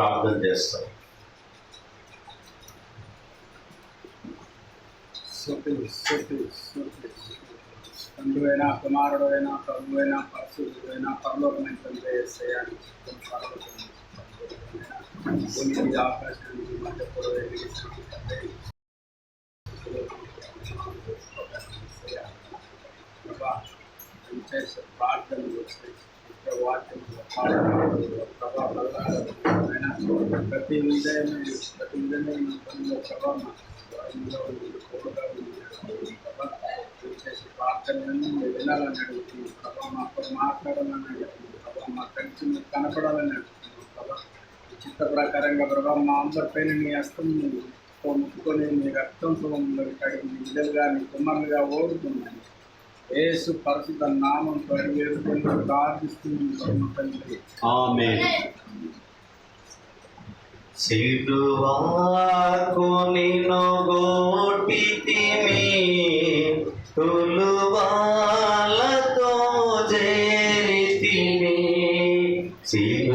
ప్రార్థన చేస్తాం స్తుతి స్తుతి తండ్రి అయినా కుమారుడు అయినా ప్రభు అయినా పరలోకమైన తండ్రి చేయాలి ఆకాశానికి మధ్య తండ్రి ప్రభా మేము చేసే ప్రార్థనలు నిత్య వాక్యములు పాఠములు ప్రభా బలగాలైనా ప్రతి ఉదయం ప్రతి ఉదయం పనిలో ప్రభా మా స్వరంలో మీరు తోడుగా ఉండండి. ప్రభా మేము చేసే ప్రార్థనలను మీరు వినాలని అడుగుతున్నాం ప్రభా మాతో మాట్లాడాలని అడుగుతున్నాం ప్రభా మా కలిసి మీరు కనపడాలని అడుగుతున్నాం ప్రభా మీ చిత్త ప్రకారంగా ప్రభా మా అందరిపైన నీ హస్తం ముట్టుకొని మీ రక్తంతో మమ్మల్ని కడిగి మీ బిడ్డలుగా మీ కుమ్మరులుగా ఓడుతున్నాను యేసు పరిశుద్ధ నామంతో అడిగి వేడుకొని ప్రార్థిస్తుంది పరమ తండ్రి ఆమె సిలువాకు నిన్ను గోటితిమి తులువాలతో చేరితిమి సిలువాకు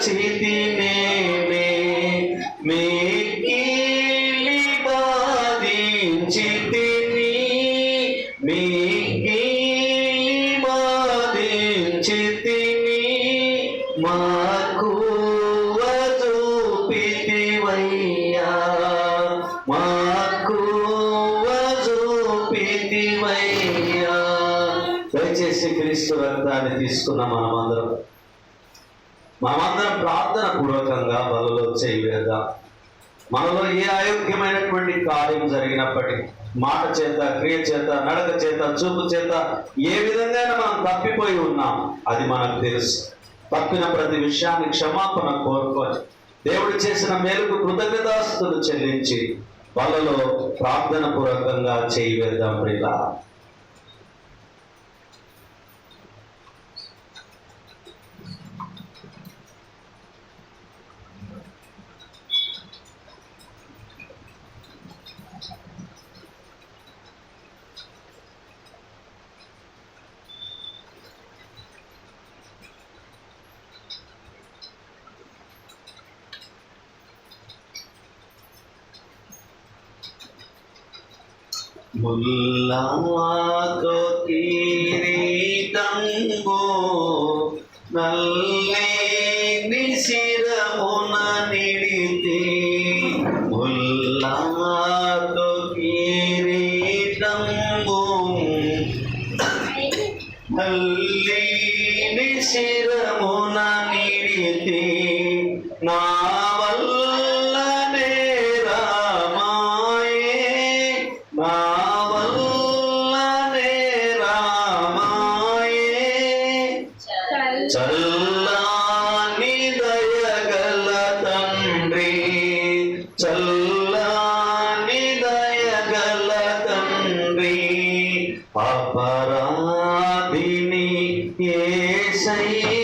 ఒడచితి నేనే మిక్కిలి బాధించితిని. మిక్కిలి బాధించితిని. మాకు చూపితివయ్యా మాకు చూపితివయ్యా దయచేసి క్రీస్తు రక్తాన్ని తీసుకున్న మనమందరం. మనమందరం ప్రార్థన పూర్వకంగా బలలో చేయలేదా? మనలో ఏ అయోగ్యమైనటువంటి కార్యం జరిగినప్పటికీ మాట చేత క్రియ చేత నడక చేత చూపు చేత ఏ విధంగా మనం తప్పిపోయి ఉన్నాం అది మనకు తెలుసు. తప్పిన ప్రతి విషయాన్ని క్షమాపణ కోరుకొని దేవుడు చేసిన మేలుకు కృతజ్ఞతాస్తులు చెల్లించి వాళ్ళలో ప్రార్థన పూర్వకంగా చేయవేద్దాం ప్రిలా मुल्ला को तीरे तंबो नल्ले निशिर मुन निडिते मुल्ला को तीरे तंबो नल्ले निशिर मुन निडिते ना वल्लने रामाये ना అపరాధిని ఏసయ్య